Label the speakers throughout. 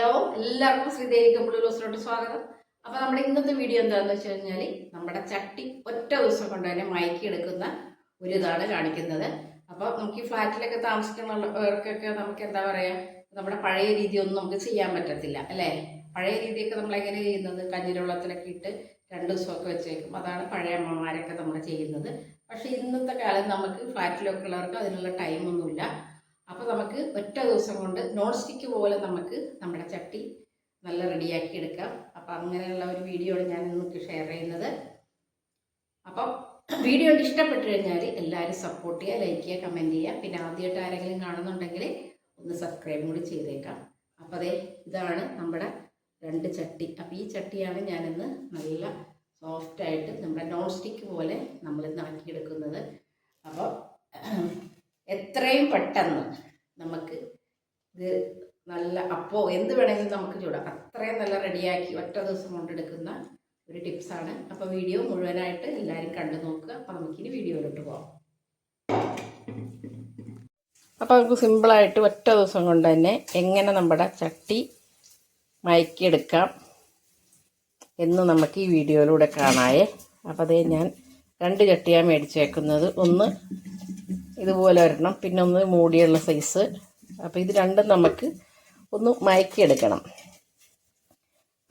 Speaker 1: Hello എല്ലാവർക്കും Sridevi computer റോസിലോട്ട് സ്വാഗതം. അപ്പൊ നമ്മുടെ ഇന്നത്തെ വീഡിയോ എന്താണെന്ന് വെച്ച് കഴിഞ്ഞാൽ നമ്മുടെ ചട്ടി ഒറ്റ ദിവസം കൊണ്ട് തന്നെ മയക്കി എടുക്കുന്ന ഒരു ഇതാണ് കാണിക്കുന്നത്. അപ്പൊ നമുക്ക് ഈ ഫ്ലാറ്റിലൊക്കെ താമസിക്കുന്നവർക്കൊക്കെ നമുക്ക് എന്താ പറയാ നമ്മുടെ പഴയ രീതിയൊന്നും നമുക്ക് ചെയ്യാൻ പറ്റത്തില്ല അല്ലേ? പഴയ രീതിയൊക്കെ നമ്മൾ എങ്ങനെ ചെയ്യുന്നത്? കഞ്ഞിരവെള്ളത്തിലൊക്കെ ഇട്ട് രണ്ട് ദിവസമൊക്കെ വെച്ചേക്കും. അതാണ് പഴയ അമ്മമാരൊക്കെ നമ്മൾ ചെയ്യുന്നത്. പക്ഷെ ഇന്നത്തെ കാലം നമുക്ക് ഫ്ലാറ്റിലൊക്കെ ഉള്ളവർക്ക് അതിനുള്ള ടൈമൊന്നുമില്ല അപ്പോൾ നമുക്ക് ഒറ്റ ദിവസം കൊണ്ട് നോൺ സ്റ്റിക്ക് പോലെ നമുക്ക് നമ്മുടെ ചട്ടി നല്ല റെഡിയാക്കി എടുക്കാം. അപ്പോൾ അങ്ങനെയുള്ള ഒരു വീഡിയോ ഞാൻ നിങ്ങൾക്ക് ഷെയർ ചെയ്യുന്നത്. അപ്പം വീഡിയോ ഇഷ്ടപ്പെട്ടു കഴിഞ്ഞാൽ എല്ലാവരും സപ്പോർട്ട് ചെയ്യുക ലൈക്ക് ചെയ്യുക കമന്റ് ചെയ്യുക. പിന്നെ ആദ്യമായിട്ട് ആരെങ്കിലും കാണുന്നുണ്ടെങ്കിൽ ഒന്ന് സബ്സ്ക്രൈബും കൂടി ചെയ്തേക്കാം. അപ്പോൾ അതെ ഇതാണ് നമ്മുടെ രണ്ട് ചട്ടി. അപ്പോൾ ഈ ചട്ടിയാണ് ഞാനിന്ന് നല്ല സോഫ്റ്റായിട്ട് നമ്മുടെ നോൺ സ്റ്റിക്ക് പോലെ നമ്മൾ ഇന്ന് ആക്കിയെടുക്കുന്നത്. അപ്പോൾ എത്രയും പെട്ടെന്ന് നമുക്ക് ഇത് നല്ല അപ്പോ എന്ത് വേണമെങ്കിലും നമുക്ക് ചൂടാം അത്രയും നല്ല റെഡിയാക്കി ഒറ്റ ദിവസം കൊണ്ടെടുക്കുന്ന ഒരു ടിപ്സാണ്. അപ്പോൾ വീഡിയോ മുഴുവനായിട്ട് എല്ലാവരും കണ്ടു നോക്കുക. അപ്പോൾ നമുക്കിനി വീഡിയോയിലോട്ട് പോകാം അപ്പോൾ നമുക്ക് സിമ്പിളായിട്ട് ഒറ്റ ദിവസം കൊണ്ട് തന്നെ എങ്ങനെ നമ്മുടെ ചട്ടി മയക്കിയെടുക്കാം എന്ന് നമുക്ക് ഈ വീഡിയോയിലൂടെ കാണായേ അപ്പോൾ അതേ ഞാൻ രണ്ട് ചട്ടിയാണ് മേടിച്ചേക്കുന്നത്. ഒന്ന് ഇതുപോലെ വരണം. പിന്നെ ഒന്ന് മൂടിയുള്ള സൈസ് അപ്പോൾ ഇത് രണ്ടും നമുക്ക് ഒന്ന് മയക്കിയെടുക്കണം.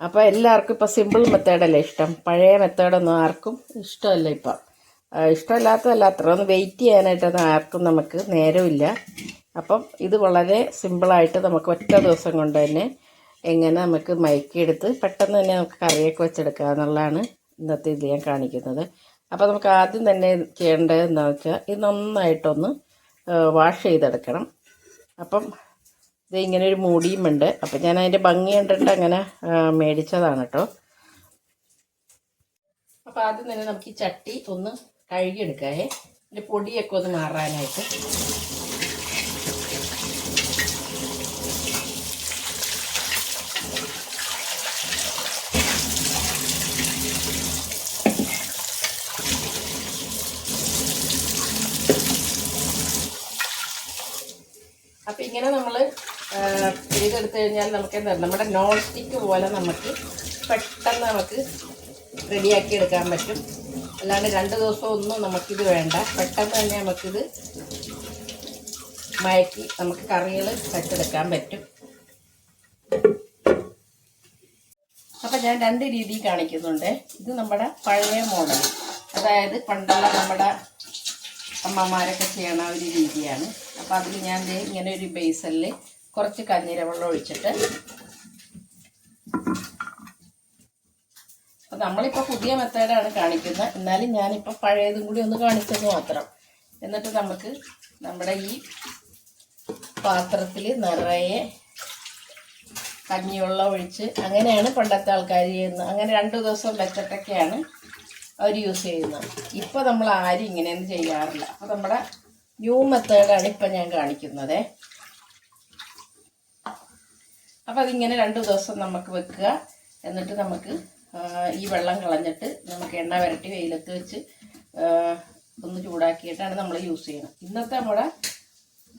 Speaker 1: അപ്പോൾ എല്ലാവർക്കും ഇപ്പോൾ സിമ്പിൾ മെത്തേഡല്ലേ ഇഷ്ടം? പഴയ മെത്തേഡൊന്നും ആർക്കും ഇഷ്ടമല്ല ഇപ്പം. ഇഷ്ടമല്ലാത്തതല്ല അത്ര ഒന്ന് വെയിറ്റ് ചെയ്യാനായിട്ടൊന്നും ആർക്കും നമുക്ക് നേരമില്ല. അപ്പം ഇത് വളരെ സിമ്പിളായിട്ട് നമുക്ക് ഒറ്റ ദിവസം കൊണ്ട് തന്നെ എങ്ങനെ നമുക്ക് മയക്കിയെടുത്ത് പെട്ടെന്ന് തന്നെ നമുക്ക് കറിയൊക്കെ വെച്ചെടുക്കുക എന്നുള്ളതാണ് ഇന്നത്തെ ഇത് ഞാൻ കാണിക്കുന്നത്. അപ്പോൾ നമുക്ക് ആദ്യം തന്നെ ചെയ്യേണ്ടത് എന്താണെന്ന് വെച്ചാൽ ഇത് നന്നായിട്ടൊന്ന് വാഷ് ചെയ്തെടുക്കണം. അപ്പം ഇത് ഇങ്ങനെ ഒരു മൂടിയും ഉണ്ട് അപ്പം ഞാൻ അതിന്റെ ഭംഗി കണ്ടിട്ട് അങ്ങനെ മേടിച്ചതാണ് കേട്ടോ അപ്പോൾ ആദ്യം തന്നെ നമുക്ക് ഈ ചട്ടി ഒന്ന് കഴുകിയെടുക്കാവേ. ഇതിന്റെ പൊടിയൊക്കെ ഒന്ന് മാറാനായിട്ട്. ഇങ്ങനെ നമ്മൾ ചെയ്തെടുത്തു കഴിഞ്ഞാൽ നമുക്ക് എന്താ നമ്മുടെ നോൺ സ്റ്റിക്ക് പോലെ നമുക്ക് പെട്ടെന്ന് നമുക്ക് റെഡിയാക്കി എടുക്കാൻ പറ്റും. അല്ലാണ്ട് രണ്ട് ദിവസം ഒന്നും നമുക്കിത് വേണ്ട. പെട്ടെന്ന് തന്നെ നമുക്കിത് മയക്കി നമുക്ക് കറികൾ വെച്ചെടുക്കാൻ പറ്റും. അപ്പം ഞാൻ രണ്ട് രീതി കാണിക്കുന്നുണ്ട്. ഇത് നമ്മുടെ പഴയ മോഡൽ. അതായത് പണ്ടുള്ള നമ്മുടെ അമ്മമാരൊക്കെ ചെയ്യണ ഒരു രീതിയാണ്. അപ്പം അതിൽ ഞാൻ ഇങ്ങനെ ഒരു ബേസലിൽ കുറച്ച് കഞ്ഞീരവെള്ളം ഒഴിച്ചിട്ട് അപ്പം നമ്മളിപ്പോൾ പുതിയ മെത്തേഡാണ് കാണിക്കുന്നത്. എന്നാലും ഞാനിപ്പോൾ പഴയതും കൂടി ഒന്ന് കാണിച്ചത് മാത്രം. എന്നിട്ട് നമുക്ക് നമ്മുടെ ഈ പാത്രത്തിൽ നിറയെ കഞ്ഞിവെള്ളം ഒഴിച്ച് അങ്ങനെയാണ് പണ്ടത്തെ ആൾക്കാർ ചെയ്യുന്നത്. അങ്ങനെ രണ്ട് ദിവസം വെച്ചിട്ടൊക്കെയാണ് അവർ യൂസ് ചെയ്യുന്നത്. ഇപ്പോൾ നമ്മൾ ആരും ഇങ്ങനെയൊന്നും ചെയ്യാറില്ല. അപ്പോൾ നമ്മുടെ ന്യൂ മെത്തേഡാണ് ഇപ്പം ഞാൻ കാണിക്കുന്നത്. അപ്പോൾ അതിങ്ങനെ രണ്ട് ദിവസം നമുക്ക് വെക്കുക. എന്നിട്ട് നമുക്ക് ഈ വെള്ളം കളഞ്ഞിട്ട് നമുക്ക് എണ്ണ വരട്ടി വെയിലത്ത് വെച്ച് ഒന്ന് ചൂടാക്കിയിട്ടാണ് നമ്മൾ യൂസ് ചെയ്യുന്നത്. ഇന്നത്തെ നമ്മുടെ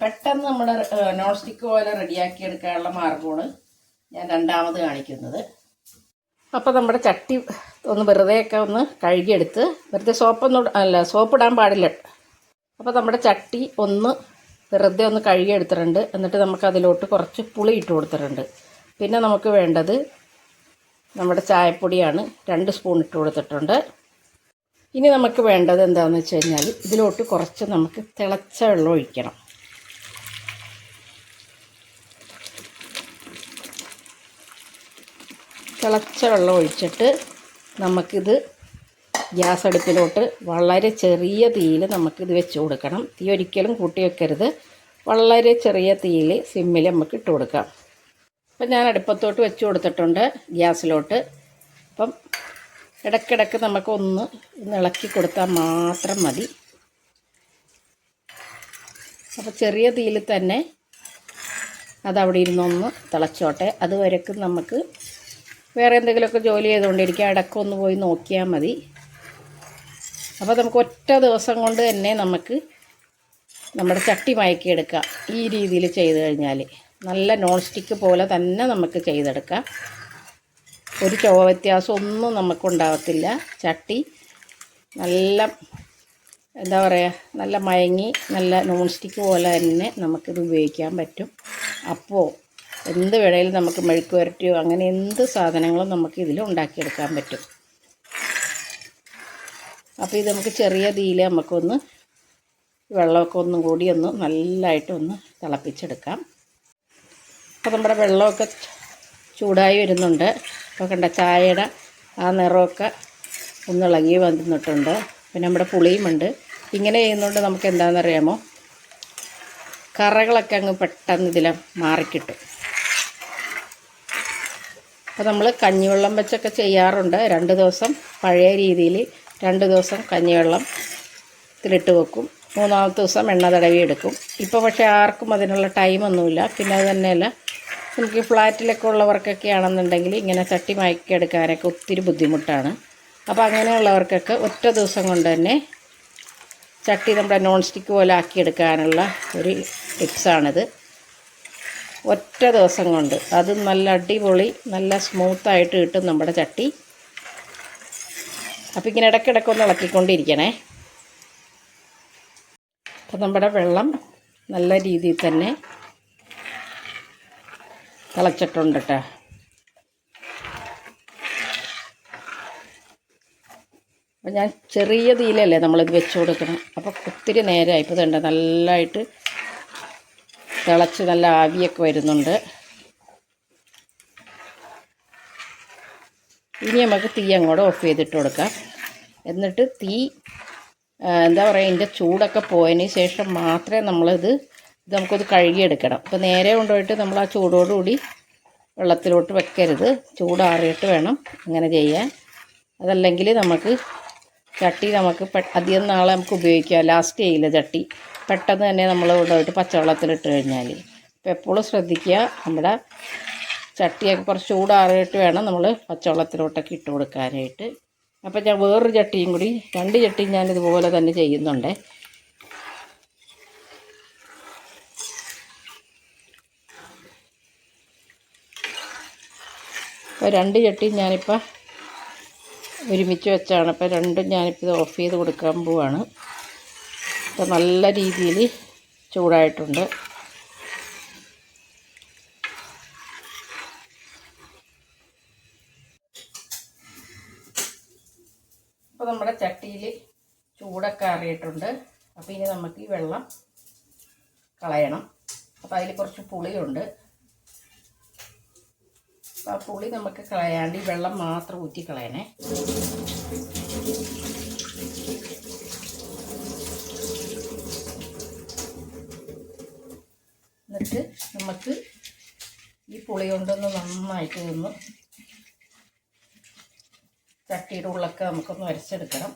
Speaker 1: പെട്ടെന്ന് നമ്മുടെ നോൺ സ്റ്റിക്ക് പോലെ റെഡിയാക്കി എടുക്കാനുള്ള മാർഗമാണ് ഞാൻ രണ്ടാമത് കാണിക്കുന്നത്. അപ്പോൾ നമ്മുടെ ചട്ടി ഒന്ന് വെറുതെയൊക്കെ ഒന്ന് കഴുകിയെടുത്ത് വെറുതെ സോപ്പൊന്നും അല്ല സോപ്പ് ഇടാൻ പാടില്ല. അപ്പോൾ നമ്മുടെ ചട്ടി ഒന്ന് വെറുതെ ഒന്ന് കഴുകി എടുത്തിട്ടുണ്ട്. എന്നിട്ട് നമുക്ക് അതിലോട്ട് കുറച്ച് പുളി ഇട്ട് കൊടുത്തിട്ടുണ്ട്. പിന്നെ നമുക്ക് വേണ്ടത് നമ്മുടെ ചായപ്പൊടിയാണ് രണ്ട് സ്പൂൺ ഇട്ട് കൊടുത്തിട്ടുണ്ട്. ഇനി നമുക്ക് വേണ്ടത് എന്താണെന്ന് വെച്ച് കഴിഞ്ഞാൽ ഇതിലോട്ട് കുറച്ച് നമുക്ക് തിളച്ച വെള്ളം ഒഴിക്കണം. തിളച്ച വെള്ളം ഒഴിച്ചിട്ട് നമുക്കിത് ഗ്യാസ് അടുപ്പിലോട്ട് വളരെ ചെറിയ തീയിൽ നമുക്കിത് വെച്ച് കൊടുക്കണം. തീ ഒരിക്കലും കൂട്ടി വെക്കരുത്. വളരെ ചെറിയ തീയിൽ സിമ്മിൽ നമുക്ക് ഇട്ട് കൊടുക്കാം. അപ്പം ഞാൻ അടുപ്പത്തോട്ട് വെച്ച് കൊടുത്തിട്ടുണ്ട് ഗ്യാസിലോട്ട്. അപ്പം ഇടയ്ക്കിടയ്ക്ക് നമുക്ക് ഒന്ന് ഒന്ന് ഇളക്കി കൊടുത്താൽ മാത്രം മതി. അപ്പോൾ ചെറിയ തീയിൽ തന്നെ അതവിടെ ഇരുന്നൊന്ന് തിളച്ചോട്ടെ. അതുവരേക്കും നമുക്ക് വേറെ എന്തെങ്കിലുമൊക്കെ ജോലി ചെയ്തുകൊണ്ടിരിക്കുക ഇടയ്ക്കൊന്ന് പോയി നോക്കിയാൽ മതി. അപ്പോൾ നമുക്ക് ഒറ്റ ദിവസം കൊണ്ട് തന്നെ നമുക്ക് നമ്മുടെ ചട്ടി മയക്കിയെടുക്കാം ഈ രീതിയിൽ ചെയ്ത് കഴിഞ്ഞാൽ നല്ല നോൺ സ്റ്റിക്ക് പോലെ തന്നെ നമുക്ക് ചെയ്തെടുക്കാം. ഒരു ചുവ വ്യത്യാസം ഒന്നും നമുക്കുണ്ടാകത്തില്ല ചട്ടി നല്ല എന്താ പറയുക നല്ല മയങ്ങി നല്ല നോൺ സ്റ്റിക്ക് പോലെ തന്നെ നമുക്കിത് ഉപയോഗിക്കാൻ പറ്റും. അപ്പോൾ എന്ത് വേണേലും നമുക്ക് മെഴുക്ക് വരട്ടിയോ അങ്ങനെ എന്ത് സാധനങ്ങളും നമുക്ക് ഇതിൽ ഉണ്ടാക്കിയെടുക്കാൻ പറ്റും. അപ്പോൾ ഇത് നമുക്ക് ചെറിയ തീയിൽ നമുക്കൊന്ന് വെള്ളമൊക്കെ ഒന്നും കൂടി ഒന്ന് നല്ലതായിട്ടൊന്ന് തിളപ്പിച്ചെടുക്കാം. അപ്പോൾ നമ്മുടെ വെള്ളമൊക്കെ ചൂടായി വരുന്നുണ്ട്. അപ്പോൾ കണ്ട ചായയുടെ ആ നിറമൊക്കെ ഒന്ന് ഇളകി വന്നിട്ടുണ്ട്. പിന്നെ നമ്മുടെ പുളിയുമുണ്ട് ഇങ്ങനെ ചെയ്യുന്നതുകൊണ്ട് നമുക്ക് എന്താണെന്നറിയാമോ? കറകളൊക്കെ അങ്ങ് പെട്ടെന്ന് ഇതിൽ മാറിക്കിട്ടും. അപ്പോൾ നമ്മൾ കഞ്ഞിവെള്ളം വെച്ചൊക്കെ ചെയ്യാറുണ്ട്. രണ്ട് ദിവസം പഴയ രീതിയിൽ രണ്ട് ദിവസം കഞ്ഞിവെള്ളം ഇതിലിട്ട് വെക്കും. മൂന്നാമത്തെ ദിവസം എണ്ണ തടവി എടുക്കും ഇപ്പോൾ പക്ഷേ ആർക്കും അതിനുള്ള ടൈമൊന്നുമില്ല പിന്നെ അത് തന്നെയല്ല നമുക്ക് ഫ്ലാറ്റിലൊക്കെ ഉള്ളവർക്കൊക്കെ ആണെന്നുണ്ടെങ്കിൽ ഇങ്ങനെ ചട്ടി മയക്കിയെടുക്കാനൊക്കെ ഒത്തിരി ബുദ്ധിമുട്ടാണ്. അപ്പോൾ അങ്ങനെയുള്ളവർക്കൊക്കെ ഒറ്റ ദിവസം കൊണ്ട് തന്നെ ചട്ടി നമ്മുടെ നോൺ സ്റ്റിക്ക് പോലെ ആക്കിയെടുക്കാനുള്ള ഒരു ടിപ്സാണിത് ഒറ്റ ദിവസം കൊണ്ട്. അത് നല്ല അടിപൊളി നല്ല സ്മൂത്തായിട്ട് കിട്ടും നമ്മുടെ ചട്ടി. അപ്പോൾ ഇങ്ങനെ ഇടയ്ക്കിടയ്ക്ക് ഒന്ന് ഇളക്കിക്കൊണ്ടിരിക്കണേ. അപ്പോൾ നമ്മുടെ വെള്ളം നല്ല രീതിയിൽ തന്നെ തിളച്ചിട്ടുണ്ട് കേട്ടോ. അപ്പം ഞാൻ ചെറിയ തീയിലല്ലേ നമ്മളിത് വെച്ച് കൊടുക്കണം. അപ്പോൾ ഒത്തിരി നേരമായി ഇപ്പോൾ ഇതുണ്ട് നല്ലതായിട്ട് തിളച്ച് നല്ല ആവിയൊക്കെ വരുന്നുണ്ട്. ഇനി നമുക്ക് തീ അങ്ങോട്ട് ഓഫ് ചെയ്തിട്ട് കൊടുക്കാം. എന്നിട്ട് തീ എന്താ പറയുക ഇതിന്റെ ചൂടൊക്കെ പോയതിന് ശേഷം മാത്രമേ നമ്മളിത് ഇത് നമുക്കൊന്ന് കഴുകിയെടുക്കണം. അപ്പോൾ നേരെ കൊണ്ടുപോയിട്ട് നമ്മൾ ആ ചൂടോടുകൂടി വെള്ളത്തിലോട്ട് വെക്കരുത്. ചൂടാറിയിട്ട് വേണം അങ്ങനെ ചെയ്യാൻ. അതല്ലെങ്കിൽ നമുക്ക് ചട്ടി നമുക്ക് അധികം നാളെ നമുക്ക് ഉപയോഗിക്കാം. ലാസ്റ്റ് ചെയ്യില്ല ചട്ടി. പെട്ടെന്ന് തന്നെ നമ്മൾ കൊണ്ടുപോയിട്ട് പച്ചവെള്ളത്തിലിട്ട് കഴിഞ്ഞാൽ അപ്പോൾ എപ്പോഴും ശ്രദ്ധിക്കുക നമ്മുടെ ചട്ടിയൊക്കെ കുറച്ച് ചൂടാറിയിട്ട് വേണം നമ്മൾ പച്ചവെള്ളത്തിലോട്ടൊക്കെ ഇട്ട് കൊടുക്കാനായിട്ട്. അപ്പം ഞാൻ വേറൊരു ചട്ടിയും കൂടി രണ്ട് ചട്ടിയും ഞാൻ ഇതുപോലെ തന്നെ ചെയ്യുന്നുണ്ട്. അപ്പോൾ രണ്ട് ചട്ടിയും ഞാനിപ്പോൾ ഒരുമിച്ച് വെച്ചാണ്. അപ്പോൾ രണ്ടും ഞാനിപ്പോൾ ഇത് ഓഫ് ചെയ്ത് കൊടുക്കാൻ പോവാണ്. അപ്പോൾ നല്ല രീതിയിൽ ചൂടായിട്ടുണ്ട് അപ്പോൾ നമ്മുടെ ചട്ടിയിൽ ചൂടൊക്കെ അറിയിട്ടുണ്ട് അപ്പോൾ ഇനി നമുക്ക് ഈ വെള്ളം കളയണം. അപ്പോൾ അതിൽ കുറച്ച് പുളിയുണ്ട്. അപ്പോൾ ആ പുളി നമുക്ക് കളയാണ്ട് ഈ വെള്ളം മാത്രം ഊറ്റി കളയണേ. എന്നിട്ട് നമുക്ക് ഈ പുളി കൊണ്ടൊന്ന് നന്നായിട്ട് ഒന്ന് ചട്ടിയുടെ ഉള്ളൊക്കെ നമുക്കൊന്ന് വരച്ചെടുക്കണം.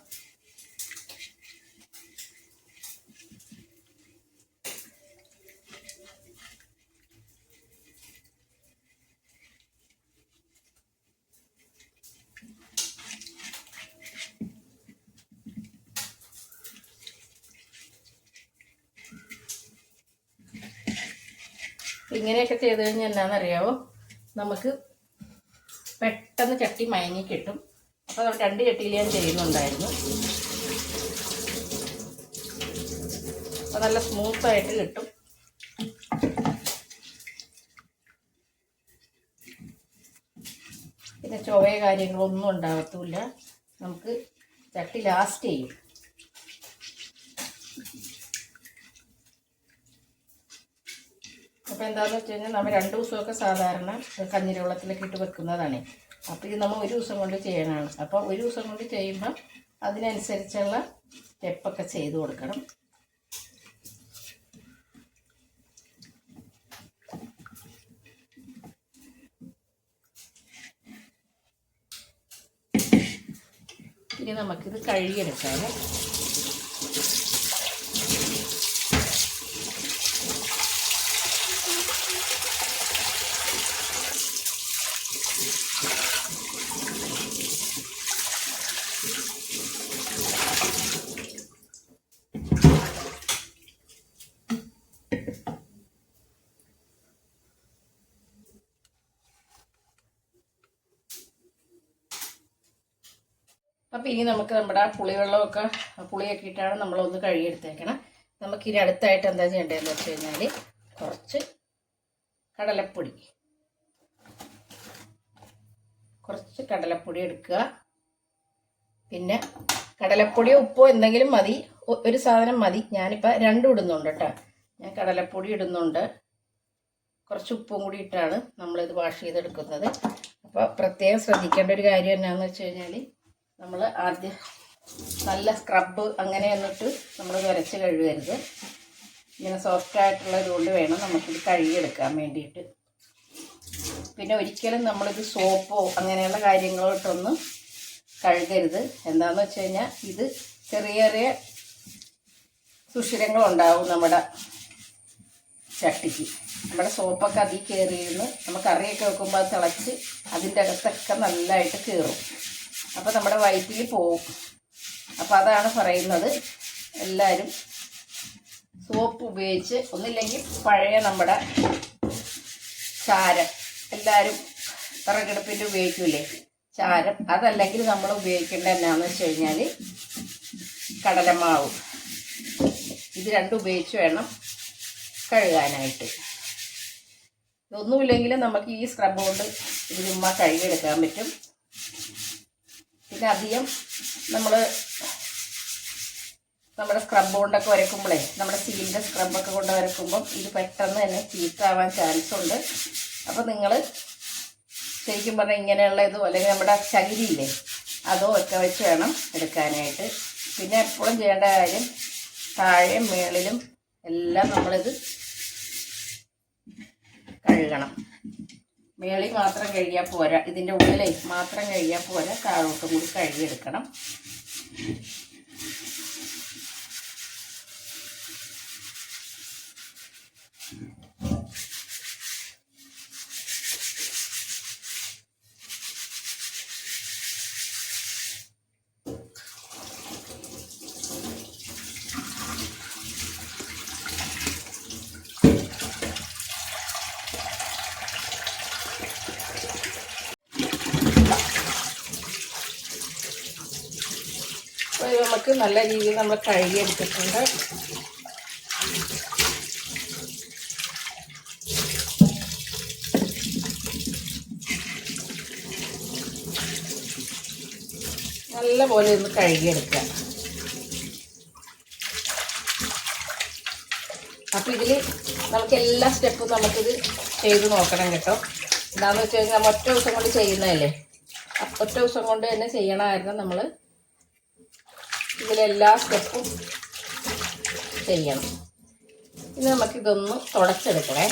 Speaker 1: ഇങ്ങനെയൊക്കെ ചെയ്ത് കഴിഞ്ഞാൽ എന്താണെന്നറിയാവോ? നമുക്ക് പെട്ടെന്ന് ചട്ടി മയങ്ങി കിട്ടും. അപ്പോൾ രണ്ട് ചട്ടിയിൽ ഞാൻ ചെയ്യുന്നുണ്ടായിരുന്നു. അപ്പോൾ നല്ല സ്മൂത്തായിട്ട് കിട്ടും. പിന്നെ ചുവയ കാര്യങ്ങളൊന്നും ഉണ്ടാകത്തുമില്ല. നമുക്ക് ചട്ടി ലാസ്റ്റ് ചെയ്യും. അപ്പോൾ എന്താണെന്ന് വെച്ച് കഴിഞ്ഞാൽ നമ്മൾ രണ്ട് ദിവസമൊക്കെ സാധാരണ കഞ്ഞിരി വെള്ളത്തിലൊക്കെ ഇട്ട് വെക്കുന്നതാണ്. അപ്പോൾ ഇത് നമ്മൾ ഒരു ദിവസം കൊണ്ട് ചെയ്യണമാണ് അപ്പോൾ ഒരു ദിവസം കൊണ്ട് ചെയ്യുമ്പോൾ അതിനനുസരിച്ചുള്ള സ്റ്റെപ്പൊക്കെ ചെയ്ത് കൊടുക്കണം. ഇനി നമുക്കിത് കഴുകിയെടുക്കാം അപ്പം ഇനി നമുക്ക് നമ്മുടെ പുളിവെള്ളമൊക്കെ പുളിയൊക്കെ ഇട്ടാണ് നമ്മളൊന്ന് കഴുകിയെടുത്തേക്കണം. നമുക്ക് ഇനി അടുത്തായിട്ട് എന്താ ചെയ്യേണ്ടതെന്ന് വെച്ച് കഴിഞ്ഞാൽ കുറച്ച് കടലപ്പൊടി. കുറച്ച് കടലപ്പൊടി എടുക്കുക. പിന്നെ കടലപ്പൊടിയോ ഉപ്പോ എന്തെങ്കിലും മതി. ഒരു സാധനം മതി. ഞാനിപ്പോൾ രണ്ടും ഇടുന്നുണ്ട് കേട്ടോ. ഞാൻ കടലപ്പൊടി ഇടുന്നുണ്ട്. കുറച്ച് ഉപ്പും കൂടി ഇട്ടാണ് നമ്മളിത് വാഷ് ചെയ്തെടുക്കുന്നത്. അപ്പോൾ പ്രത്യേകം ശ്രദ്ധിക്കേണ്ട ഒരു കാര്യം എന്നാന്ന് വെച്ച് കഴിഞ്ഞാൽ നമ്മൾ ആദ്യം നല്ല സ്ക്രബ് അങ്ങനെ എന്നിട്ട് നമ്മൾ വരച്ച് കഴുകരുത്. ഇങ്ങനെ സോഫ്റ്റ് ആയിട്ടുള്ള ഇതുകൊണ്ട് വേണം നമുക്കിത് കഴുകിയെടുക്കാൻ വേണ്ടിയിട്ട്. പിന്നെ ഒരിക്കലും നമ്മളിത് സോപ്പോ അങ്ങനെയുള്ള കാര്യങ്ങളോ ഇട്ടൊന്നും കഴുകരുത്. എന്താന്ന് വെച്ച് കഴിഞ്ഞാൽ ഇത് ചെറിയ ചെറിയ സുഷിരങ്ങളുണ്ടാവും നമ്മുടെ ചട്ടിക്ക്. നമ്മുടെ സോപ്പൊക്കെ അതിൽ കയറിയിരുന്ന് നമുക്ക് കറിയൊക്കെ വെക്കുമ്പോൾ അത് തിളച്ച് അതിന്റെ അകത്തൊക്കെ നല്ലതായിട്ട് കയറും അപ്പോൾ നമ്മുടെ വയറ്റിൽ പോകും അപ്പോൾ അതാണ് പറയുന്നത്. എല്ലാവരും സോപ്പ് ഉപയോഗിച്ച് ഒന്നില്ലെങ്കിൽ പഴയ നമ്മുടെ ചാരം. എല്ലാവരും വിറകടുപ്പിന്റെ ഉപയോഗിക്കൂലേ? ചാരം. അതല്ലെങ്കിൽ നമ്മൾ ഉപയോഗിക്കേണ്ട എന്നാന്ന് വെച്ച് കഴിഞ്ഞാൽ കടലമാവ്. ഇത് രണ്ടും ഉപയോഗിച്ച് വേണം കഴുകാനായിട്ട്. ഇതൊന്നുമില്ലെങ്കിലും നമുക്ക് ഈ സ്ക്രബ് കൊണ്ട് ഇത് ചുമ്മാ കഴുകിയെടുക്കാൻ പറ്റും. പിന്നെ അധികം നമ്മൾ നമ്മുടെ സ്ക്രബ് കൊണ്ടൊക്കെ വരക്കുമ്പോഴേ നമ്മുടെ സ്റ്റീലിന്റെ സ്ക്രബൊക്കെ കൊണ്ട് വരക്കുമ്പം ഇത് പെട്ടെന്ന് തന്നെ ചീത്താവാൻ ചാൻസ് ഉണ്ട്. അപ്പോൾ നിങ്ങൾ ശരിക്കും പറഞ്ഞാൽ ഇങ്ങനെയുള്ള ഇതോ അല്ലെങ്കിൽ നമ്മുടെ ചകിരിയില്ലേ അതോ ഒക്കെ വെച്ച് വേണം എടുക്കാനായിട്ട്. പിന്നെ എപ്പോഴും ചെയ്യേണ്ട കാര്യം താഴെയും മേളിലും എല്ലാം നമ്മളിത് കഴുകണം. മേളിൽ മാത്രം കഴുകിയാൽ പോരാ. ഇതിന്റെ ഉള്ളിലേ മാത്രം കഴുകിയാൽ പോരാ. താഴോട്ടും കൂടി കഴുകിയെടുക്കണം. അപ്പോൾ ഇത് നമുക്ക് നല്ല രീതിയിൽ നമ്മൾ കഴുകിയെടുത്തിട്ടുണ്ട് നല്ല പോലെ ഒന്ന് കഴുകിയെടുക്കുക അപ്പോൾ ഇതിൽ നമുക്ക് എല്ലാ സ്റ്റെപ്പും നമുക്കിത് ചെയ്ത് നോക്കണം കേട്ടോ. എന്താണെന്ന് വെച്ച് കഴിഞ്ഞാൽ നമ്മൾ ഒറ്റ ദിവസം കൊണ്ട് ചെയ്യുന്നതല്ലേ? ഒറ്റ ദിവസം കൊണ്ട് തന്നെ ചെയ്യണമായിരുന്നു നമ്മൾ ഇതിലെല്ലാ സ്റ്റെപ്പും ചെയ്യണം ഇനി നമുക്കിതൊന്ന് തുടച്ചെടുക്കണേ.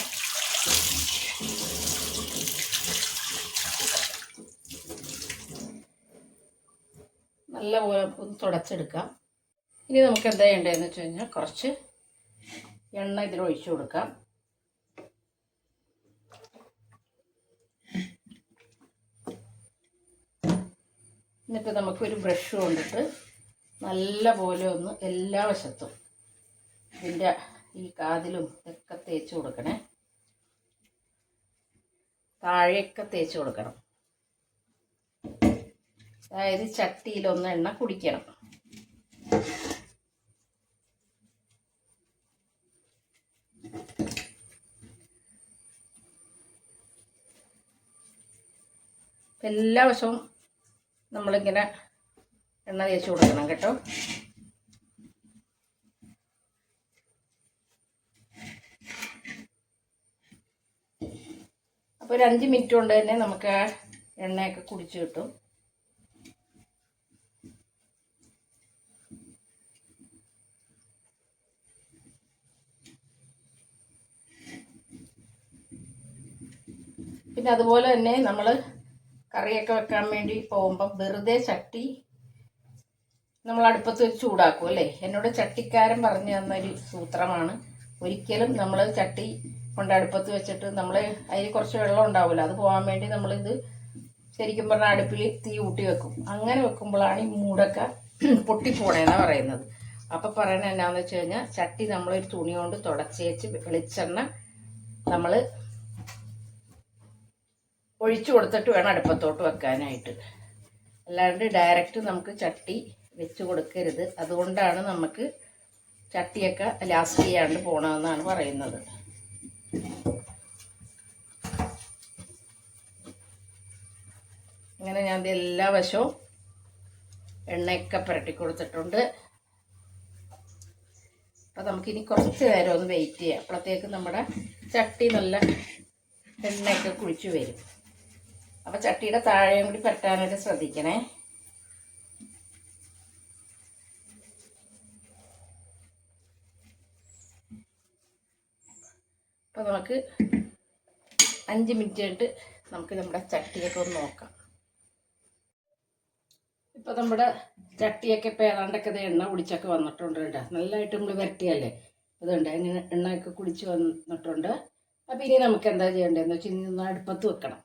Speaker 1: നല്ല പോലെ ഒന്ന് തുടച്ചെടുക്കാം. ഇനി നമുക്ക് എന്താ ചെയ്യേണ്ടതെന്ന് വെച്ച് കഴിഞ്ഞാൽ കുറച്ച് എണ്ണ ഇതിൽ ഒഴിച്ചു കൊടുക്കാം. എന്നിട്ട് നമുക്കൊരു ബ്രഷ് കൊണ്ടിട്ട് നല്ല പോലെ ഒന്ന് എല്ലാ വശത്തും ഇതിന്റെ ഈ കാതിലും ഇതൊക്കെ തേച്ച് കൊടുക്കണേ. താഴെയൊക്കെ തേച്ച് കൊടുക്കണം. അതായത് ചട്ടിയിലൊന്ന് എണ്ണ കുടിക്കണം. എല്ലാ വശവും നമ്മളിങ്ങനെ എണ്ണ തേച്ച് കൊടുക്കണം കേട്ടോ. അപ്പോൾ ഒരു അഞ്ച് മിനിറ്റ് കൊണ്ട് തന്നെ നമുക്ക് എണ്ണയൊക്കെ കുടിച്ച് കിട്ടും. പിന്നെ അതുപോലെ തന്നെ നമ്മൾ കറിയൊക്കെ വെക്കാൻ വേണ്ടി പോകുമ്പം വെറുതെ ചട്ടി നമ്മൾ അടുപ്പത്ത് വെച്ച് ചൂടാക്കും അല്ലേ? എന്നോട് ചട്ടിക്കാരൻ പറഞ്ഞു തന്ന ഒരു സൂത്രമാണ്. ഒരിക്കലും നമ്മൾ ചട്ടി കൊണ്ട് അടുപ്പത്ത് വെച്ചിട്ട് നമ്മൾ അതിൽ കുറച്ച് വെള്ളം ഉണ്ടാവില്ല അത് പോകാൻ വേണ്ടി നമ്മളിത് ശരിക്കും പറഞ്ഞാൽ അടുപ്പിൽ തീ ഊട്ടി വെക്കും. അങ്ങനെ വെക്കുമ്പോഴാണ് ഈ മൂടൊക്കെ പൊട്ടിപ്പോണേന്നാണ് പറയുന്നത്. അപ്പം പറയണത് എന്നാന്ന് വെച്ച് കഴിഞ്ഞാൽ ചട്ടി നമ്മളൊരു തുണി കൊണ്ട് തുടച്ചേച്ച് വെളിച്ചെണ്ണ നമ്മൾ ഒഴിച്ചു കൊടുത്തിട്ട് വേണം അടുപ്പത്തോട്ട് വെക്കാനായിട്ട്. അല്ലാണ്ട് ഡയറക്റ്റ് നമുക്ക് ചട്ടി വെച്ച് കൊടുക്കരുത്. അതുകൊണ്ടാണ് നമുക്ക് ചട്ടിയൊക്കെ ലാസ്റ്റ് ചെയ്യാണ്ട് പോകണമെന്നാണ് പറയുന്നത്. അങ്ങനെ ഞാൻ എല്ലാ വശവും എണ്ണയൊക്കെ പുരട്ടി കൊടുത്തിട്ടുണ്ട്. അപ്പം നമുക്കിനി കുറച്ച് നേരം ഒന്ന് വെയിറ്റ് ചെയ്യാം. അപ്പോഴത്തേക്ക് നമ്മുടെ ചട്ടി നല്ല എണ്ണയൊക്കെ കുഴിച്ച് വരും. അപ്പം ചട്ടിയുടെ താഴെയും കൂടി പുരട്ടാനായിട്ട് ശ്രദ്ധിക്കണേ. അപ്പോൾ നമുക്ക് അഞ്ച് മിനിറ്റ് ആയിട്ട് നമുക്ക് നമ്മുടെ ചട്ടിയൊക്കെ ഒന്ന് നോക്കാം. ഇപ്പോൾ നമ്മുടെ ചട്ടിയൊക്കെ ഇപ്പോൾ ഏതാണ്ടൊക്കെ എണ്ണ കുടിച്ചൊക്കെ വന്നിട്ടുണ്ട് കേട്ടോ. നല്ലതായിട്ട് നമ്മൾ വരട്ടിയല്ലേ? അതുകൊണ്ട് അങ്ങനെ എണ്ണയൊക്കെ കുടിച്ച് വന്നിട്ടുണ്ട്. അപ്പോൾ ഇനി നമുക്ക് എന്താ ചെയ്യേണ്ടതെന്ന് വെച്ചാൽ ഇനി ഒന്ന് അടുപ്പത്ത് വെക്കണം.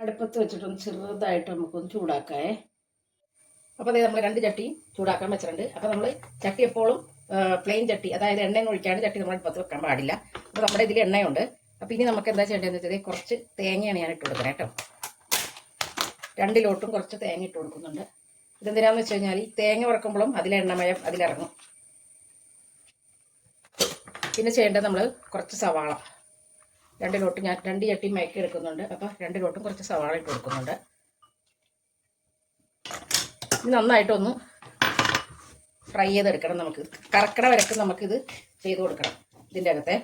Speaker 1: അടുപ്പത്ത് വെച്ചിട്ടൊന്ന് ചെറുതായിട്ട് നമുക്കൊന്ന് ചൂടാക്കാം അപ്പോൾ അതായത് നമ്മൾ രണ്ട് ചട്ടിയും ചൂടാക്കാൻ വെച്ചിട്ടുണ്ട്. അപ്പോൾ നമ്മൾ ചട്ടി എപ്പോഴും പ്ലെയിൻ ചട്ടി അതായത് എണ്ണയൊന്നും ഒഴിക്കാണ്ട് ചട്ടി നമ്മൾ അടുപ്പത്ത് വെക്കാൻ പാടില്ല. അപ്പോൾ നമ്മുടെ ഇതിൽ എണ്ണയുണ്ട്. അപ്പോൾ ഇനി നമുക്ക് എന്താ ചെയ്യേണ്ടതെന്ന് വെച്ചാൽ കുറച്ച് തേങ്ങയാണ് ഞാൻ ഇട്ട് കൊടുക്കുന്നത് കേട്ടോ. രണ്ടിലോട്ടും കുറച്ച് തേങ്ങ ഇട്ട് കൊടുക്കുന്നുണ്ട്. ഇതെന്തിനാന്ന് വെച്ച് കഴിഞ്ഞാൽ ഈ തേങ്ങ വറക്കുമ്പോഴും അതിലെ എണ്ണമയം അതിലിറങ്ങും. പിന്നെ ചെയ്യേണ്ടത് നമ്മൾ കുറച്ച് സവാള. രണ്ടിലോട്ടും ഞാൻ രണ്ട് ചട്ടി മയക്കി എടുക്കുന്നുണ്ട്. അപ്പോൾ രണ്ടിലോട്ടും കുറച്ച് സവാള ഇട്ട് കൊടുക്കുന്നുണ്ട്. നന്നായിട്ടൊന്ന് ഫ്രൈ ചെയ്തെടുക്കണം നമുക്ക്. കറക്കട വരക്ക് നമുക്കിത് ചെയ്ത് കൊടുക്കണം ഇതിന്റെ അകത്തെ.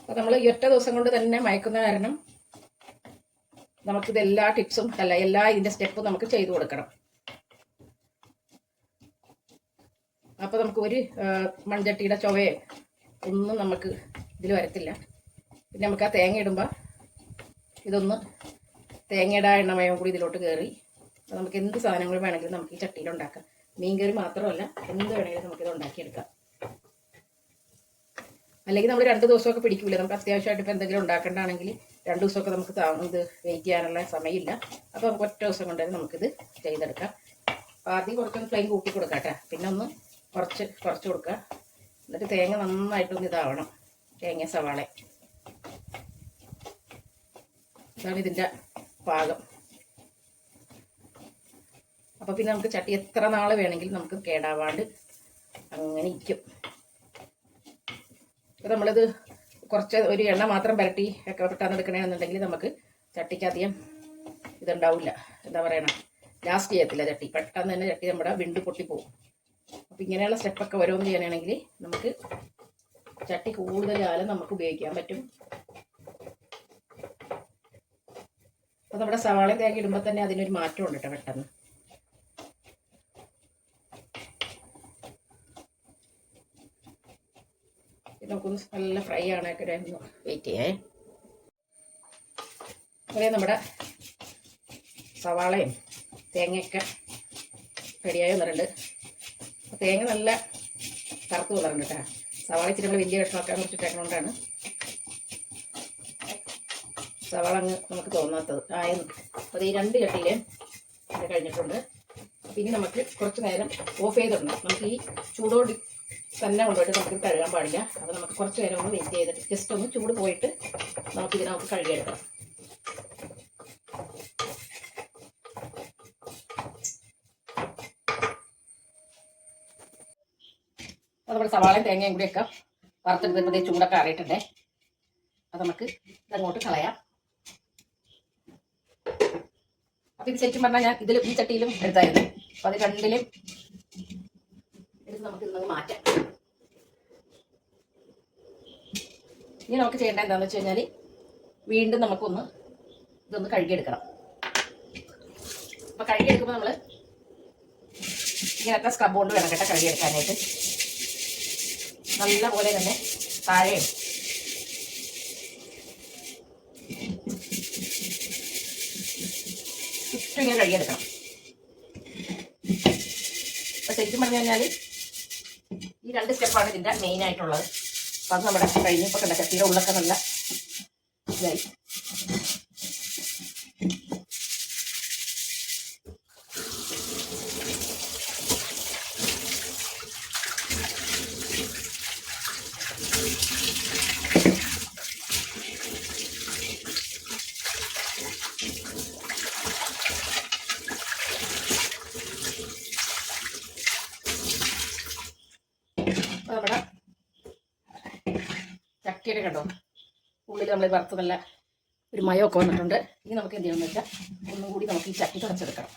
Speaker 1: അപ്പോൾ നമ്മൾ ഈ ഒറ്റ ദിവസം കൊണ്ട് തന്നെ മയക്കുന്ന കാരണം നമുക്കിത് എല്ലാ ടിപ്സും അല്ല എല്ലാ ഇതിന്റെ സ്റ്റെപ്പും നമുക്ക് ചെയ്തു കൊടുക്കണം. അപ്പോൾ നമുക്ക് ഒരു മൺചട്ടിയുടെ ചൊവയോ ഒന്നും നമുക്ക് ഇതിൽ വരത്തില്ല. പിന്നെ നമുക്ക് ആ തേങ്ങ ഇടുമ്പോൾ ഇതൊന്ന് തേങ്ങയുടെ എണ്ണമയം കൂടി ഇതിലോട്ട് കയറി നമുക്ക് എന്ത് സാധനങ്ങൾ വേണമെങ്കിലും നമുക്ക് ഈ ചട്ടിയിൽ ഉണ്ടാക്കാം. മീൻ കറി മാത്രമല്ല എന്ത് വേണമെങ്കിലും നമുക്കിത് ഉണ്ടാക്കിയെടുക്കാം. അല്ലെങ്കിൽ നമ്മൾ രണ്ട് ദിവസമൊക്കെ പിടിക്കില്ല നമുക്ക് അത്യാവശ്യമായിട്ട് ഇപ്പോൾ എന്തെങ്കിലും ഉണ്ടാക്കേണ്ടതാണെങ്കിൽ രണ്ട് ദിവസമൊക്കെ നമുക്ക് ഇത് വെയിറ്റ് ചെയ്യാനുള്ള സമയമില്ല. അപ്പോൾ നമുക്ക് ഒറ്റ ദിവസം കൊണ്ട് നമുക്കിത് ചെയ്തെടുക്കാം. അപ്പോൾ ആദ്യം കുറച്ചൊന്ന് ഫ്ലെയിം കൂട്ടി കൊടുക്കാം കേട്ടോ. പിന്നെ ഒന്ന് കുറച്ച് കുറച്ച് കൊടുക്കുക. എന്നിട്ട് തേങ്ങ നന്നായിട്ടൊന്ന് ഇതാവണം. തേങ്ങ സവാള. ഇതാണ് ഇതിന്റെ പാകം. അപ്പോൾ പിന്നെ നമുക്ക് ചട്ടി എത്ര നാൾ വേണമെങ്കിലും നമുക്ക് കേടാവാണ്ട് അങ്ങനെ ഇരിക്കും. അപ്പോൾ നമ്മളിത് കുറച്ച് ഒരു എണ്ണ മാത്രം പുരട്ടി ഒക്കെ പെട്ടെന്ന് എടുക്കണമെന്നുണ്ടെങ്കിൽ നമുക്ക് ചട്ടിക്ക് അധികം ഇതുണ്ടാവില്ല. എന്താ പറയണ? ലാസ്റ്റ് ചെയ്യത്തില്ല ചട്ടി. പെട്ടെന്ന് തന്നെ ചട്ടി നമ്മുടെ വിണ്ട് പൊട്ടിപ്പോവും. അപ്പം ഇങ്ങനെയുള്ള സ്റ്റെപ്പൊക്കെ ഓരോന്ന് ചെയ്യാനാണെങ്കിൽ നമുക്ക് ചട്ടി കൂടുതൽ നമുക്ക് ഉപയോഗിക്കാൻ പറ്റും. അപ്പോൾ നമ്മുടെ സവാള തേങ്ങ ഇടുമ്പോൾ തന്നെ അതിനൊരു മാറ്റം ഉണ്ട് കേട്ടോ പെട്ടെന്ന്. നമുക്കൊന്ന് നല്ല ഫ്രൈ ആണൊക്കെ വെയിറ്റ് ചെയ്യേ. അതുപോലെ നമ്മുടെ സവാളയും തേങ്ങയൊക്കെ റെഡിയായി വന്നിട്ടുണ്ട്. തേങ്ങ നല്ല കറുത്ത് വന്നിട്ടുണ്ട് കേട്ടോ സവാള ഇച്ചിരി നമ്മൾ വലിയ കഷ്ണമൊക്കെ മുറിച്ചിട്ടേക്കണോണ്ടാണ് സവാള അങ്ങ് നമുക്ക് തോന്നാത്തത്. ആയെന്ന് അപ്പോൾ ഈ രണ്ട് ചട്ടിയിൽ ഇത് കഴിഞ്ഞിട്ടുണ്ട്. പിന്നെ നമുക്ക് കുറച്ച് നേരം ഓഫ് ചെയ്തിടണം. നമുക്ക് ഈ ചൂടോട് തന്നെ കൊണ്ടുപോയിട്ട് നമുക്ക് കഴുകാൻ പാടില്ല. അപ്പോൾ നമുക്ക് കുറച്ച് നേരം ഒന്ന് വെയിറ്റ് ചെയ്തിട്ട് ജസ്റ്റ് ഒന്ന് ചൂട് പോയിട്ട് നമുക്ക് ഇതിനെ നമുക്ക് സവാളയും തേങ്ങയും കൂടിയൊക്കെ വറുത്തെടുത്തപ്പോൾ ദേ ചൂടൊക്കെ അറിയിട്ടുണ്ടേ അത് നമുക്ക് ഇതങ്ങോട്ട് കളയാം. അപ്പം ഇത് ശരിക്കും പറഞ്ഞാൽ ഞാൻ ഇതിലും ഈ ചട്ടിയിലും എടുത്തായിരുന്നു. അപ്പം അത് രണ്ടിലും എടുത്ത് നമുക്ക് ഇന്നത് മാറ്റാം. ഇനി നമുക്ക് ചെയ്യേണ്ട എന്താണെന്ന് വെച്ച് കഴിഞ്ഞാൽ വീണ്ടും നമുക്കൊന്ന് ഇതൊന്ന് കഴുകിയെടുക്കണം. അപ്പം കഴുകിയെടുക്കുമ്പോൾ നമ്മൾ ഇങ്ങനത്തെ സ്ക്രബ് കൊണ്ട് വേണം കേട്ടോ കഴുകിയെടുക്കാനായിട്ട്. നല്ല പോലെ തന്നെ താഴെ ചുറ്റും ഇങ്ങനെ കഴുകിയെടുക്കണം. അപ്പൊ ശരിക്കും പറഞ്ഞു കഴിഞ്ഞാൽ ഈ രണ്ട് സ്റ്റെപ്പാണ് ഇതിന്റെ മെയിൻ ആയിട്ടുള്ളത്. അപ്പൊ അത് നമ്മുടെ കഴിഞ്ഞപ്പോൾ കണ്ട ചട്ടിയുടെ ഉള്ളൊക്കെ നല്ല ഇതായി. ചട്ടിയുടെ കണ്ടോ? ഉള്ളിൽ നമ്മൾ വറുത്ത് നല്ല ഒരു മയമൊക്കെ വന്നിട്ടുണ്ട്. ഇനി നമുക്ക് എന്ത് ചെയ്യണമെന്ന് വെച്ചാൽ ഒന്നും കൂടി നമുക്ക് ഈ ചട്ടി തുടച്ചെടുക്കണം.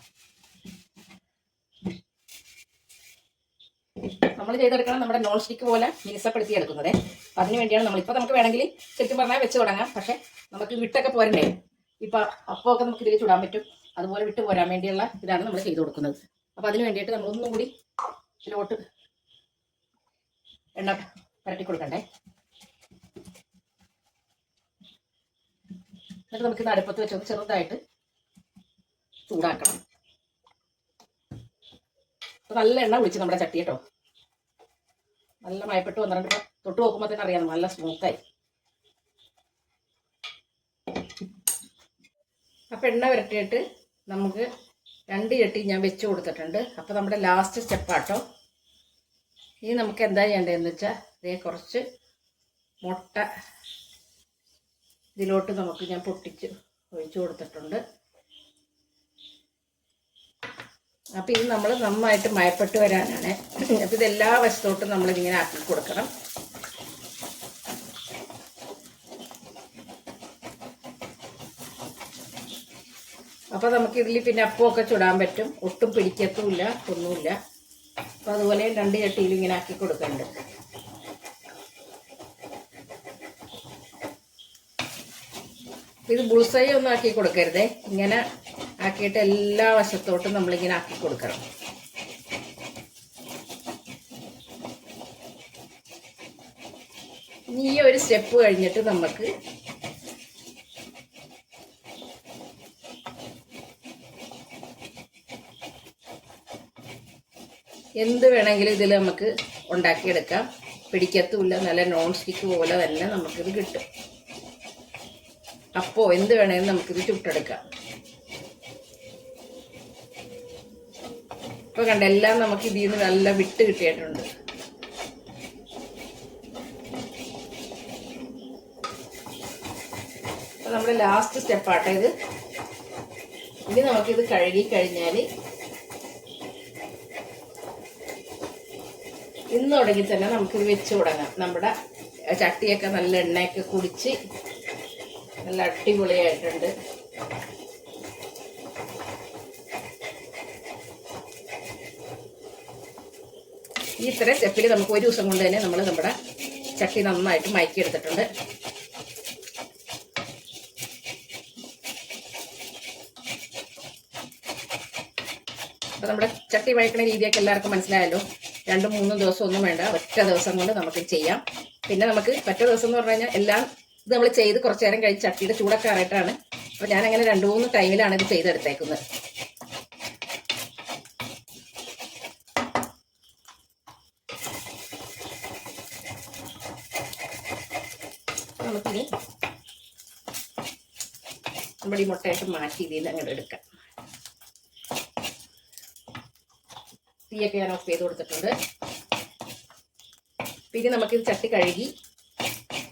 Speaker 1: നമ്മൾ ചെയ്തെടുക്കണം നമ്മുടെ നോൺ സ്റ്റിക്ക് പോലെ മിനുസപ്പെടുത്തി എടുക്കുന്നത്. അപ്പം അതിന് വേണ്ടിയാണ് നമ്മൾ നമുക്ക് വേണമെങ്കിൽ ശരിക്കും പറഞ്ഞാൽ വെച്ച് തുടങ്ങാം. പക്ഷേ നമുക്ക് വിട്ടൊക്കെ പോരണ്ടേ? ഇപ്പം അപ്പമൊക്കെ നമുക്ക് ഇതിൽ ചുടാൻ പറ്റും. അതുപോലെ വിട്ട് പോരാൻ വേണ്ടിയുള്ള ഇതാണ് നമ്മൾ ചെയ്ത് കൊടുക്കുന്നത്. അപ്പൊ അതിന് വേണ്ടിയിട്ട് നമ്മൾ ഒന്നും കൂടി ഇതിലോട്ട് എണ്ണ പരട്ടി കൊടുക്കണ്ടേ? എന്നിട്ട് നമുക്ക് ഇത് അടുപ്പത്ത് വെച്ചൊന്ന് ചെറുതായിട്ട് ചൂടാക്കണം. നല്ല എണ്ണ ഒഴിച്ച് നമ്മുടെ ചട്ടി കേട്ടോ. നല്ല മയപ്പെട്ട് വന്നിട്ട് തൊട്ട് നോക്കുമ്പോൾ തന്നെ അറിയാം നല്ല സ്മൂത്തായി അപ്പൊ എണ്ണ വരട്ടിയിട്ട് നമുക്ക് രണ്ട് ചട്ടി ഞാൻ വെച്ച് കൊടുത്തിട്ടുണ്ട്. അപ്പൊ നമ്മുടെ ലാസ്റ്റ് സ്റ്റെപ്പാട്ടോ ഇനി നമുക്ക് എന്താ ചെയ്യേണ്ടതെന്ന് വെച്ചാൽ ഇതേ കുറച്ച് മുട്ട ഇതിലോട്ട് നമുക്ക് ഞാൻ പൊട്ടിച്ച് ഒഴിച്ചു കൊടുത്തിട്ടുണ്ട്. അപ്പോൾ ഇത് നമ്മൾ നന്നായിട്ട് മയപ്പെട്ട് വരാനാണ്. അപ്പോൾ ഇതെല്ലാ വശത്തോട്ടും നമ്മളിതിങ്ങനെ ആക്കി കൊടുക്കണം. അപ്പോൾ നമുക്ക് ഇതിൽ പിന്നെ അപ്പമൊക്കെ ചുടാൻ പറ്റും. ഒട്ടും പിടിക്കത്തുമില്ല ഒന്നുമില്ല. അപ്പോൾ അതുപോലെ രണ്ട് ചട്ടിയിൽ ഇങ്ങനെ ആക്കി കൊടുക്കുന്നുണ്ട് ഇത് ബുൾസൈ ഒന്നും ആക്കി കൊടുക്കരുതേ. ഇങ്ങനെ ആക്കിയിട്ട് എല്ലാ വശത്തോട്ടും നമ്മളിങ്ങനെ ആക്കി കൊടുക്കണം. ഇനി ഈ ഒരു സ്റ്റെപ്പ് കഴിഞ്ഞിട്ട് നമുക്ക് എന്ത് വേണമെങ്കിലും ഇതിൽ നമുക്ക് ഉണ്ടാക്കിയെടുക്കാം. പിടിക്കത്തുമില്ല. നല്ല നോൺ സ്റ്റിക്ക് പോലെ തന്നെ നമുക്കിത് കിട്ടും. അപ്പോ എന്ത് വേണേലും നമുക്കിത് ചുട്ടെടുക്കാം. ഇപ്പൊ കണ്ട എല്ലാം നമുക്ക് ഇതിൽ നിന്ന് നല്ല വിട്ട് കിട്ടിയിട്ടുണ്ട്. അപ്പൊ നമ്മുടെ ലാസ്റ്റ് സ്റ്റെപ്പാട്ടെ ഇത്. ഇനി നമുക്കിത് കഴുകി കഴിഞ്ഞാൽ ഇന്ന് തുടങ്ങി തന്നെ നമുക്കിത് വെച്ച് തുടങ്ങാം. നമ്മുടെ ചട്ടിയൊക്കെ നല്ല എണ്ണയൊക്കെ കുടിച്ച് നല്ല അടിപൊളിയായിട്ടുണ്ട്. ഈ ഇത്രയും സ്റ്റെപ്പിൽ നമുക്ക് ഒരു ദിവസം കൊണ്ട് തന്നെ നമ്മൾ നമ്മുടെ ചട്ടി നന്നായിട്ട് മയക്കിയെടുത്തിട്ടുണ്ട്. അപ്പൊ നമ്മുടെ ചട്ടി വഴക്കണ രീതിയൊക്കെ എല്ലാവർക്കും മനസ്സിലായല്ലോ. രണ്ടും മൂന്നും ദിവസം ഒന്നും വേണ്ട. ഒറ്റ ദിവസം കൊണ്ട് നമുക്ക് ചെയ്യാം. പിന്നെ നമുക്ക് ഒറ്റ ദിവസം എന്ന് പറഞ്ഞു കഴിഞ്ഞാൽ എല്ലാം ഇത് നമ്മൾ ചെയ്ത് കുറച്ചു നേരം കഴിച്ച് ചട്ടിയുടെ ചൂടൊക്കെ ആയിട്ടാണ് അപ്പൊ ഞാൻ അങ്ങനെ രണ്ടു മൂന്ന് ടൈമിലാണ് ഇത് ചെയ്തെടുത്തേക്കുന്നത്. നമുക്കിനി നമ്മുടെ ഈ മുട്ടയായിട്ട് മാറ്റി ഇതിൽ അങ്ങോട്ട് എടുക്കാം. തീയൊക്കെ ഞാൻ ഓഫ് ചെയ്ത് കൊടുത്തിട്ടുണ്ട്. പിന്നെ നമുക്കിത് ചട്ടി കഴുകി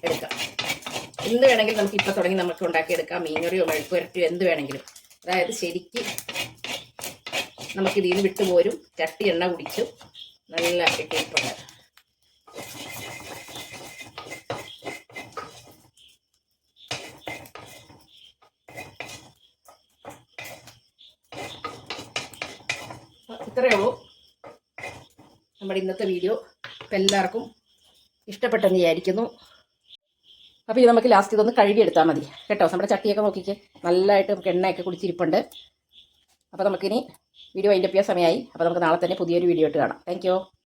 Speaker 1: എടുക്കാം. എന്ത് വേണമെങ്കിലും നമുക്ക് ഇപ്പം തുടങ്ങി നമുക്ക് ഉണ്ടാക്കിയെടുക്കാം. മീൻകറിയോ മെഴുക്കുവരട്ടിയോ എന്ത് വേണമെങ്കിലും. അതായത് ശരിക്ക് നമുക്കിതിൽ നിന്ന് വിട്ടുപോരും ചട്ടി എണ്ണ കുടിച്ചു. നല്ല ഇട്ടിട്ടുണ്ട് ഇത്രയേ ഉള്ളൂ. നമ്മുടെ ഇന്നത്തെ വീഡിയോ. ഇപ്പം എല്ലാവർക്കും ഇഷ്ടപ്പെട്ടെന്ന് വിചാരിക്കുന്നു. അപ്പോൾ ഇത് നമുക്ക് ലാസ്റ്റ് ഇതൊന്ന് കഴുകിയെടുത്താൽ മതി. കേട്ടോ? നമ്മുടെ ചട്ടിയൊക്കെ നോക്കിക്കേ. നല്ലതായിട്ട് നമുക്ക് എണ്ണയൊക്കെ കുടിച്ചിരിപ്പുണ്ട്. അപ്പോൾ നമുക്കിനി വീഡിയോ അതിന്റെ പിയ സമയമായി. അപ്പോൾ നമുക്ക് നാളെ തന്നെ പുതിയൊരു വീഡിയോ ഇട്ട് കാണാം. താങ്ക്